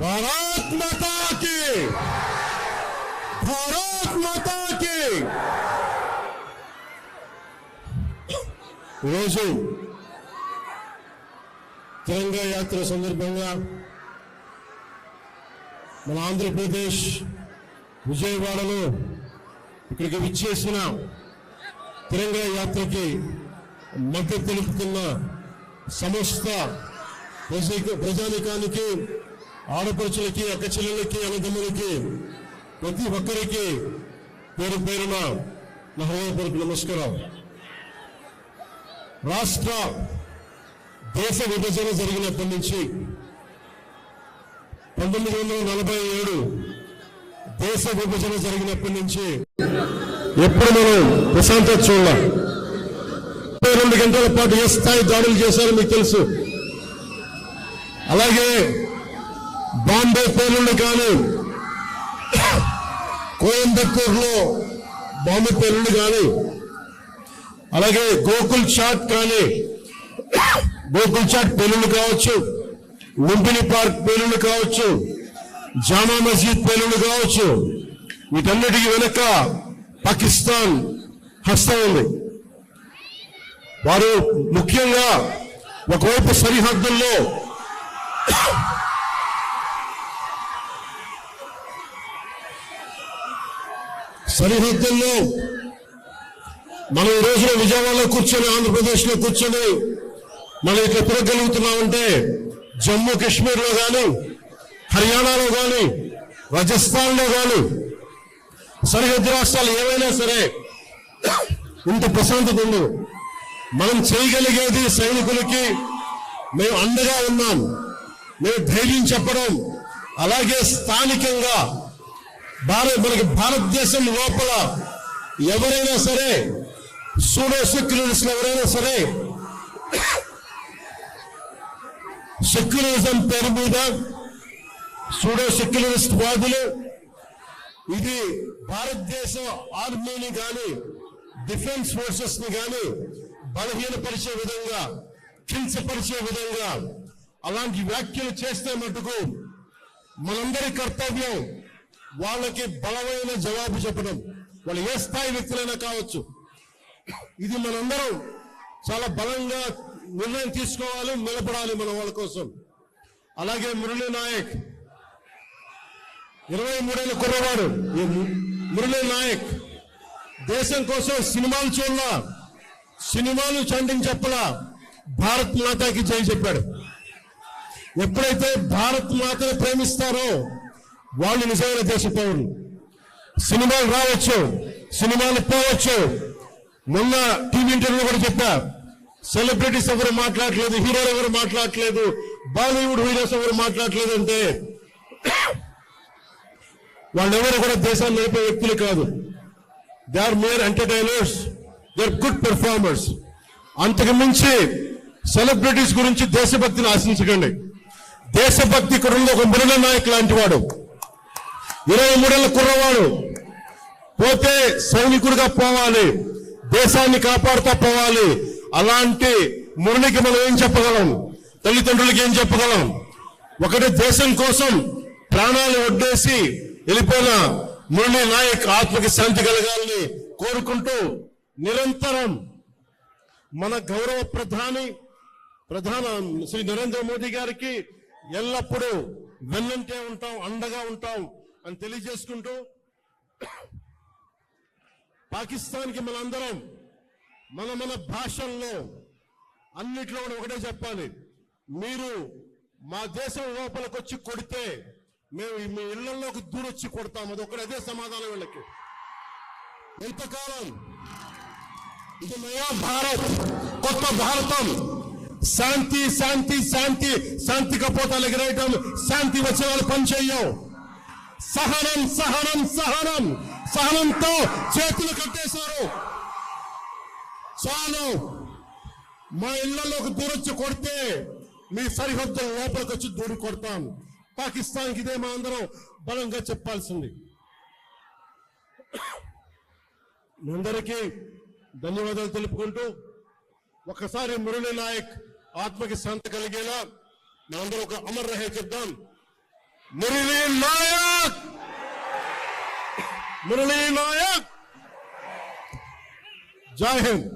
భారత్ మాతా కి భారత్ మాతా కి ఈరోజు తెలంగాణ యాత్ర సందర్భంగా మన ఆంధ్రప్రదేశ్ విజయవాడలో ఇక్కడికి విచ్చేసిన తెలంగాణ యాత్రకి మద్దతు తెలుపుతున్న సమస్త ప్రజా- ప్రజానికానికి ఆడపడుచులకి అక్క చెల్లెళ్ళకి అన్నదమ్ములకి ప్రతి ఒక్కరికి పేరు పేరున నా హృదయపూర్వక నమస్కారం రాష్ట్ర దేశ విభజన జరిగినప్పటి నుంచి పంతొమ్మిది వందల నలభై ఏడు దేశ విభజన జరిగినప్పటి నుంచి ఎప్పుడు మనం ప్రశాంతత చూడాలి? ముప్పై రెండు గంటల పాటు ఏ స్థాయి దాడులు చేశారో మీకు తెలుసు. అలాగే బాంబే పేలుళ్ళు కానీ కోయంబత్తూరులో బాంబే పేలుళ్ళు కానీ అలాగే గోకుల్ చాట్ కానీ గోకుల్ చాట్ పేలుళ్ళు కావచ్చు లుంపిని పార్క్ పేలుళ్ళు కావచ్చు జామా మసీద్ పేలుళ్ళు కావచ్చు. వీటన్నిటికీ వెనుక పాకిస్తాన్ హస్తం ఉంది. వారు ముఖ్యంగా ఒకవైపు సరిహద్దుల్లో సరిహద్దుల్లో మనం ఈ రోజున విజయవాడలో కూర్చొని ఆంధ్రప్రదేశ్లో కూర్చొని మనం ఇక్కడ తిరగలుగుతున్నామంటే జమ్మూ కాశ్మీర్లో కానీ హర్యానాలో కానీ రాజస్థాన్లో కానీ సరిహద్దు రాష్ట్రాలు ఏవైనా సరే ఇంత ప్రశాంతత ఉండదు. మనం చేయగలిగేది సైనికులకి మేము అండగా ఉన్నాం. మేము ధైర్యం చెప్పడం అలాగే స్థానికంగా భారత మనకి భారతదేశం లోపల ఎవరైనా సరే సూడో సెక్యులరిస్ట్ ఎవరైనా సరే సెక్యులరిజం పేరు మీద సూడో సెక్యులరిస్ట్ వాదులు ఇది భారతదేశ ఆర్మీని కానీ డిఫెన్స్ ఫోర్సెస్ని కానీ బలహీనపరిచే విధంగా కించపరిచే విధంగా అలాంటి వ్యాఖ్యలు చేస్తే మటుకు మనందరి కర్తవ్యం వాళ్ళకి బలమైన జవాబు చెప్పడం. వాళ్ళు ఏ స్థాయి వ్యక్తులైనా కావచ్చు. ఇది మనందరం చాలా బలంగా నిర్ణయం తీసుకోవాలి నిలబడాలి మన వాళ్ళ కోసం. అలాగే మురళీ నాయక్. ఇరవై మూడేళ్ళ కుర్రవాడు. ఈ మురళీ నాయక్. దేశం కోసం సినిమాలు చూడాల. సినిమాలు చండింగ్ చెప్పలా. భారత్ మాతాకి జై చెప్పాడు. ఎప్పుడైతే భారత్ మాతను ప్రేమిస్తారో వాళ్ళు నిజమైన దేశ పౌరులు సినిమాలు రావచ్చు సినిమాలు పోవచ్చు. మొన్న టీవీ ఇంటర్వ్యూ కూడా చెప్పా సెలబ్రిటీస్ ఎవరు మాట్లాడలేదు హీరోలు ఎవరు మాట్లాడలేదు బాలీవుడ్ హీరోస్ ఎవరు మాట్లాడలేదు అంటే వాళ్ళెవరు కూడా దేశాన్ని నడిపే వ్యక్తులు కాదు. They are mere entertainers they are good performers అంతకు మించి సెలబ్రిటీస్ గురించి దేశభక్తిని ఆశించకండి. దేశభక్తి ఇక్కడ ఒక మురళ నాయక్ లాంటి వాడు. ఇరవై మూడేళ్ళ కుర్రవాడు. పోతే సైనికుడిగా పోవాలి. దేశాన్ని కాపాడుతూ పోవాలి. అలాంటి మురళికి మనం ఏం చెప్పగలం? తల్లిదండ్రులకి ఏం చెప్పగలం? ఒకటి దేశం కోసం ప్రాణాలు ఒడ్డేసి వెళ్ళిపోయిన మురళి నాయక్ ఆత్మకి శాంతి కలగాలని కోరుకుంటూ నిరంతరం మన గౌరవ ప్రధాని ప్రధాన శ్రీ నరేంద్ర మోదీ గారికి ఎల్లప్పుడూ వెన్నంటే ఉంటాం అండగా ఉంటాం. అని తెలియజేసుకుంటూ పాకిస్తాన్కి మనందరం మన మన భాషల్లో అన్నిట్లో కూడా ఒకటే చెప్పాలి. మీరు మా దేశం లోపలికి వచ్చి కొడితే మేము మీ ఇళ్ళలోకి దూరొచ్చి కొడతాం. అది ఒకటి అదే సమాధానం వీళ్ళకి. ఎంతకాలం? ఇది నయా భారత్ కొత్త భారతం. శాంతి శాంతి శాంతి. శాంతి కపోతాలు ఎగరేయటం శాంతి వచ్చిన వాళ్ళు పనిచేయం సహనం సహనం సహనం. సహనంతో చేతులు కట్టేశారు. చాలు. మా ఇళ్ళలోకి దూరొచ్చి కొడితే మీ సరిహద్దుల లోపలికి వచ్చి దూరి కొడతాం పాకిస్తాన్కి ఇదే మా అందరం బలంగా చెప్పాల్సింది. మీ అందరికీ ధన్యవాదాలు తెలుపుకుంటూ ఒకసారి మురళీ నాయక్ ఆత్మకి శాంతి కలిగేలా మనందరం ఒక అమర్ రహే చెప్దాం. మురళీ నాయక్ మురళీ నాయక్ జై హింద్